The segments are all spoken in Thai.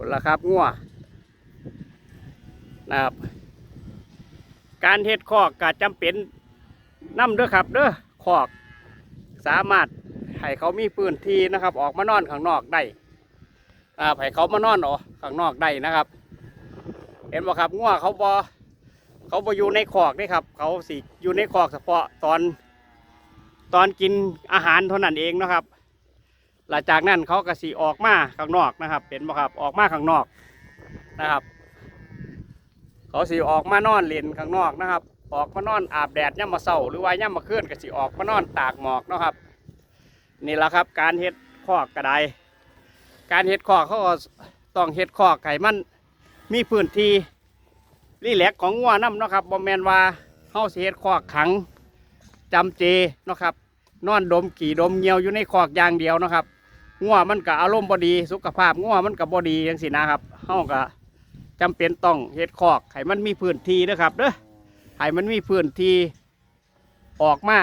ผลละครับงัวนะครับ การเฮ็ดคอกก็จำเป็นนำเด้อครับเด้อคอกสามารถให้เขามีพื้นที่นะครับ ออกมานอนข้างนอกได้นะครับให้เขามานอนออกข้างนอกได้นะครับ เห็นบ่ครับงัวเขาบอเขาบออยู่ในคอกนี่ครับ เขาสิอยู่ในคอกเฉพาะตอนตอนกินอาหารเท่านั้นเองนะครับ หลังจากนั้นเขาก็สีออกมาข้างนอกนะครับเห็นบ่ครับออกมาข้างนอกนะครับ เขาสีออกมานอนเล่นข้างนอกนะครับ ออกมานอนอาบแดดย่ำมาเศร้าหรือว่าย่ำมาเคลื่อนก็สีออกมานอนตากหมอกนะครับนี่แหละครับ การเฮ็ดคอกกระไดการเฮ็ดคอกเขาก็ต้องเฮ็ดคอกไก่มันมีพื้นที่รีแลกของงัวน้ำนะครับบอมแมนว่าเฮาสิเฮ็ดคอกขังจำเจนะครับ นอนดมกี่ดมเงียวอยู่ในคอกอย่างเดียวนะครับ งัวมันก็อารมณ์บอดี สุขภาพงัวมันก็บอดีอย่างสินะครับเฮาก็จำเป็นต้องเฮ็ดคอกให้มันมีพื้นที่เด้อครับเด้อให้มันมีพื้นที่ออกมา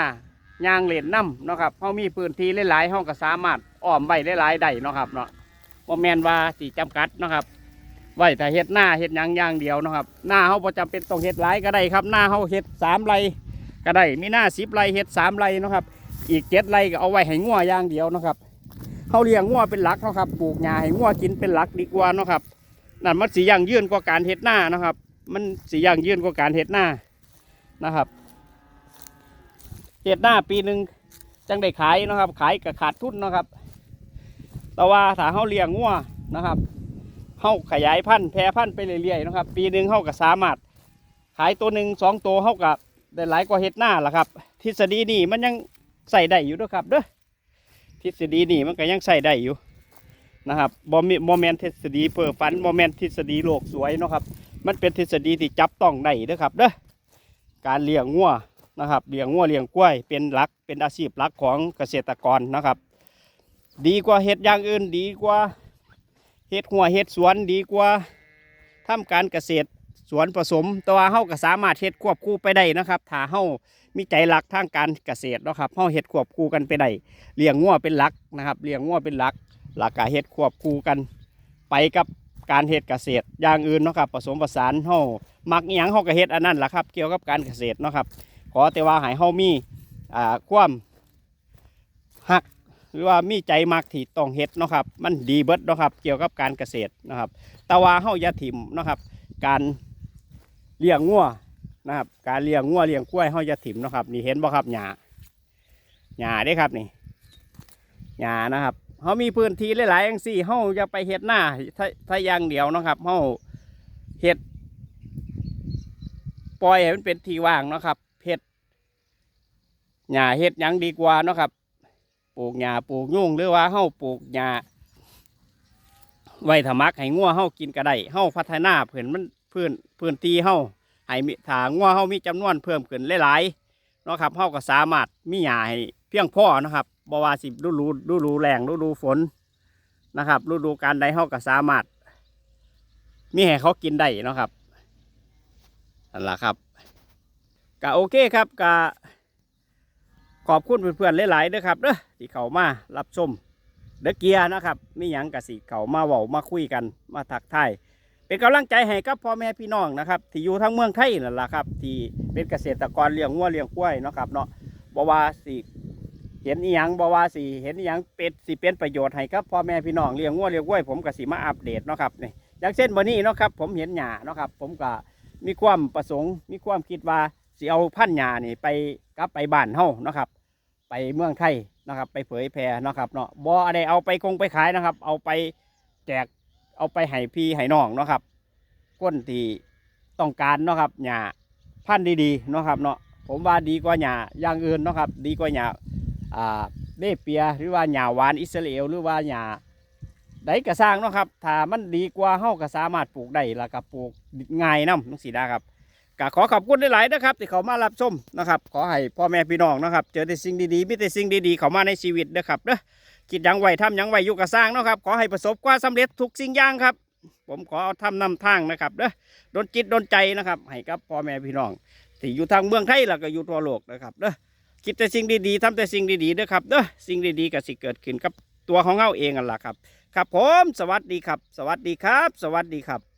ยางเหล่นน้ำนะครับเฮามีพื้นที่หลายๆเฮาก็สามารถอ้อมใบหลายๆได้นะครับเนาะบ่แม่นว่าสิจำกัดนะครับไว้แต่เฮ็ดหน้าเฮ็ดหยังอย่างเดียวนะครับหน้าเฮาบ่จำเป็นต้องเฮ็ดหลายก็ได้ครับ หน้าเฮาเฮ็ดสามไรก็ได้มีหน้าสิบไรเฮ็ดสามไรเนะครับ อีกเจ็ดไรก็เอาไว้ให้งัวอย่างเดียวนะครับ เขาเลี้ยงงัวเป็นหลักเนาะครับปลูกหญ้าให้งัวกินเป็นหลักดีกว่าเนาะครับนั่นมันสียั่งยืนกว่าการเฮ็ดหน้านะครับ มันสียั่งยืนกว่าการเฮ็ดหน้านะครับเฮ็ดหน้าปีหนึ่งจังได้ขายนะครับ ขายกับขาดทุนนะครับ แต่ว่าถ้าเขาเลี้ยงงัวนะครับเขาขยายพันธุ์แพร่พันธุ์ไปเรื่อยๆนะครับ ปีหนึ่งเขาก็สามารถ ขายตัวหนึ่งสองตัวเขากับได้หลายกว่าเฮ็ดหน้าล่ะครับ ทฤษฎีนี่มันยังใส่ได้อยู่ด้วยครับเด้อ ทฤษฎีนี่มันก็ยังใส่ได้อยู่นะครับบอมโมเมนทฤษฎีเพื่อฟันโมเมนทฤษฎีโลกสวยเนาะครับ มันเป็นทฤษฎีที่จับต้องได้เด้อครับเด้อการเลี้ยงงัวนะครับเลี้ยงงัวเลี้ยงกล้วยเป็นหลักเป็นอาชีพหลักของเกษตรกรนะครับ ดีกว่าเฮ็ดอย่างอื่นดีกว่าเฮ็ดหัวเฮ็ดสวนดีกว่าทำการเกษตร สวนผสมแต่ว่าเฮาก็สามารถเฮ็ดควบคู่ไปได้นะครับถ้าเฮามีใจรักทางการเกษตรเนาะครับเฮาเฮ็ดควบคู่กันไปได้เลี้ยงงัวเป็นหลักนะครับเลี้ยงงัวเป็นหลักหลักการเฮ็ดควบคู่กัน ไปกับการเฮ็ดเกษตรอย่างอื่นเนาะครับผสมผสานเฮามักอหยังเฮาก็เฮ็ดอันนั้นล่ะครับเกี่ยวกับการเกษตรเนาะครับขอแต่ว่าให้เฮามีอ่าความหักหรือว่ามีใจมักที่ต้องเฮ็ดเนาะครับมันดีเบิดเนาะครับเกี่ยวกับการเกษตรนะครับแต่ว่าเฮาอย่าถิ่มเนาะครับการ เลี้ยงงัวนะครับ การเลี้ยงงัวเลี้ยงกล้วยเฮาอย่าถิ่มนะครับนี่เห็นบ่ครับหญ้าหญ้าเด้ครับนี่หญ้านะครับเฮามีพื้นที่หลายๆอย่างสี่เฮาอย่าไปเฮ็ดหน้าถ้าอย่างเดียวนะครับเฮาเฮ็ดปล่อยให้มันเป็นที่ว่างนะครับเฮ็ดหญ้าเฮ็ดยังดีกว่านะครับ ปลูกหญ้าปลูกยุ่งหรือว่าเฮาปลูกหญ้าไว้ถมักให้งัวเฮากินก็ได้เฮาพัฒนาเพื่อนมัน พื้นพื้นที่เฮาให้มีถางัวเฮามีจำนวนเพิ่มขึ้นหลายๆเนาะครับเฮาก็สามารถมีหญ้าให้เพียงพอเนะครับบ่ว่าสิฤดูฤดูแล้งฤดูฝนนะครับฤดูการใดเฮาก็สามารถ มีให้เขากินได้เนาะครับนั่นล่ะครับก็โอเคครับก็ขอบคุณเพื่อนๆหลายๆเด้อครับเด้อที่เขามารับชมเด้อเกียร์นะครับมีหยังกะสิเขามาเว้ามาคุยกันมาทักทาย เป็นกำลังใจให้กับพ่อแม่พี่น้องนะครับที่อยู่ทั้งเมืองไทยนั่นแหละครับที่เป็นเกษตรกรเลี้ยงวัวเลี้ยงกล้วยนะครับเนาะบ่ว่าสิเห็นอีหยังบ่ว่าสิเห็นอีหยังเป็นสิเป็นประโยชน์ให้กับพ่อแม่พี่น้องเลี้ยงวัวเลี้ยงกล้วยผมก็สิมาอัปเดตเนาะครับนี่อย่างเช่นวันนี้เนาะครับผมเห็นหญ้าเนาะครับผมก็มีความประสงค์ มีความคิดว่าสิเอาพันหญ้านี่ไปกลับไปบ้านเฮาเนาะครับ ไปเมืองไทยนะครับ ไปเผยแพร่เนาะครับเนาะบ่อะไรเอาไปคงไปขายนะครับ เอาไปแจก เอาไปให้พี่ให้น้องเนาะครับก้นที่ต้องการเนาะครับหญ้าพันธุ์ดีๆเนาะครับเนาะผมว่าดีกว่าหญ้าอย่างอื่นเนาะครับ ดีกว่าหญ้าอ่าเนเปียหรือว่าหญ้าหวานอิสราเอลหรือว่าหญ้าใดกระสร้างเนาะครับ ถ้ามันดีกว่าเฮาก็สามารถปลูกได้แล้วก็ปลูกง่ายน้ำนังสีดาครับก็ขอขอบคุณหลายๆนะครับ ที่เขามารับชมนะครับ ขอให้พ่อแม่พี่น้องนะครับ เจอแต่สิ่งดีๆมีแต่สิ่งดีๆ เขามาในชีวิตนะครับเด้อ คิดยังไหวทำยังไหวอยู่กับสร้างเนาะครับ ขอให้ประสบความสำเร็จทุกสิ่งอย่างครับ ผมขอเอาทำนำทางนะครับเด้อดนจิตดนใจนะครับ ให้กับพ่อแม่พี่น้องที่อยู่ทางเมืองไทยแล้วก็อยู่ทั่วโลกนะครับเด้อคิดแต่สิ่งดีๆทำแต่สิ่งดีๆเด้อครับเด้อสิ่งดีๆก็สิเกิดขึ้นกับตัวของเฮาเองนั่นแหละครับ ครับผม สวัสดีครับ สวัสดีครับ สวัสดีครับ